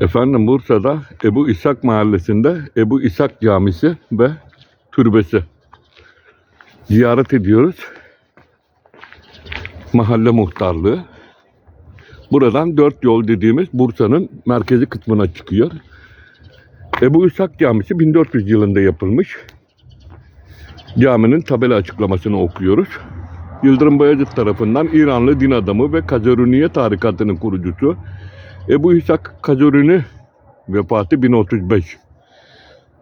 Efendim Bursa'da Ebu İshak Mahallesi'nde Ebu İshak Camisi ve türbesi. Ziyaret ediyoruz. Mahalle muhtarlığı. Buradan dört yol dediğimiz Bursa'nın merkezi kısmına çıkıyor. Ebu İshak Camisi 1400 yılında yapılmış. Caminin tabela açıklamasını okuyoruz. Yıldırım Bayezid tarafından İranlı din adamı ve Kazaruniye tarikatının kurucusu Ebu İshak Kazaruni vefatı 1035.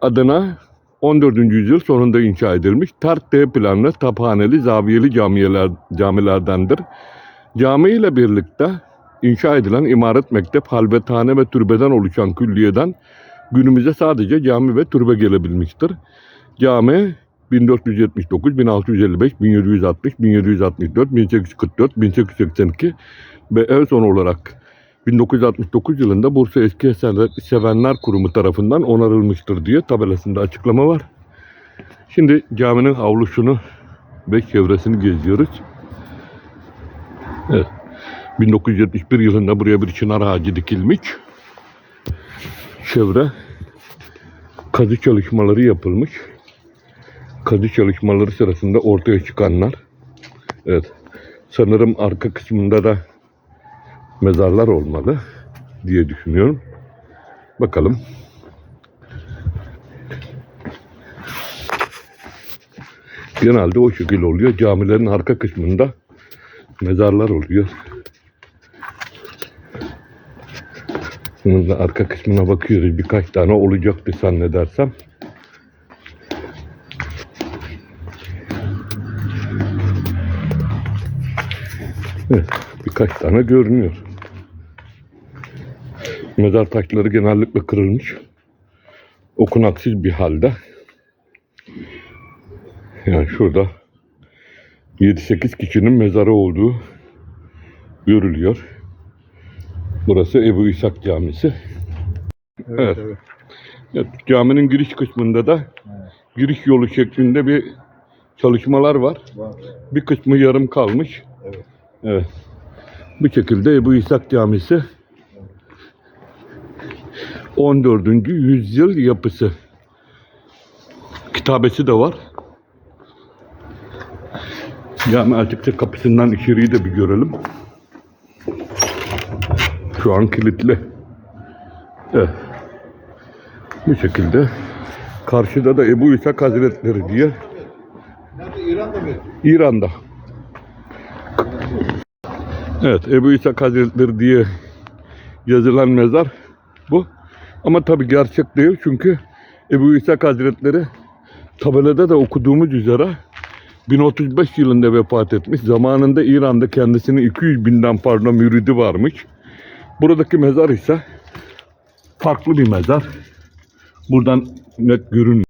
Adına 14. yüzyıl sonunda inşa edilmiş tart D planlı taphaneli zaviyeli camiyeler, camilerdendir. Cami ile birlikte inşa edilen imaret mektep, halvethane ve türbeden oluşan külliyeden günümüze sadece cami ve türbe gelebilmiştir. Cami 1479, 1655, 1760, 1764, 1844, 1882 ve en son olarak 1969 yılında Bursa Eski Eserler Sevenler Kurumu tarafından onarılmıştır diye tabelasında açıklama var. Şimdi caminin avlusunu ve çevresini geziyoruz. Evet. 1971 yılında buraya bir çınar ağacı dikilmiş. Çevre kazı çalışmaları yapılmış. Kazı çalışmaları sırasında ortaya çıkanlar. Evet. Sanırım arka kısmında da mezarlar olmalı diye düşünüyorum. Bakalım. Genelde o şekilde oluyor. Camilerin arka kısmında mezarlar oluyor. Bunun da arka kısmına bakıyoruz. Birkaç tane olacaktı zannedersem. Evet, birkaç tane görünüyor. Mezar taşları genellikle kırılmış. Okunaksız bir halde. Yani şurada 7-8 kişinin mezarı olduğu görülüyor. Burası Ebu İshak Camisi. Evet. Evet, caminin giriş kısmında da giriş yolu şeklinde bir çalışmalar var. Var. Bir kısmı yarım kalmış. Evet. Evet. Bu şekilde Ebu İshak Camisi 14. yüzyıl yapısı. Kitabesi de var. Cami açıkça kapısından içeriği de bir görelim. Şu an kilitli. Evet. Bu şekilde. Karşıda da Ebu İshak Hazretleri diye? İran'da? İran'da. Evet, Ebu İshak Hazretleri diye yazılan mezar bu. Ama tabi gerçek değil çünkü Ebu İshak Hazretleri tabelada da okuduğumuz üzere 1035 yılında vefat etmiş. Zamanında İran'da kendisinin 200 binden fazla müridi varmış. Buradaki mezar ise farklı bir mezar. Buradan net görünmüyor.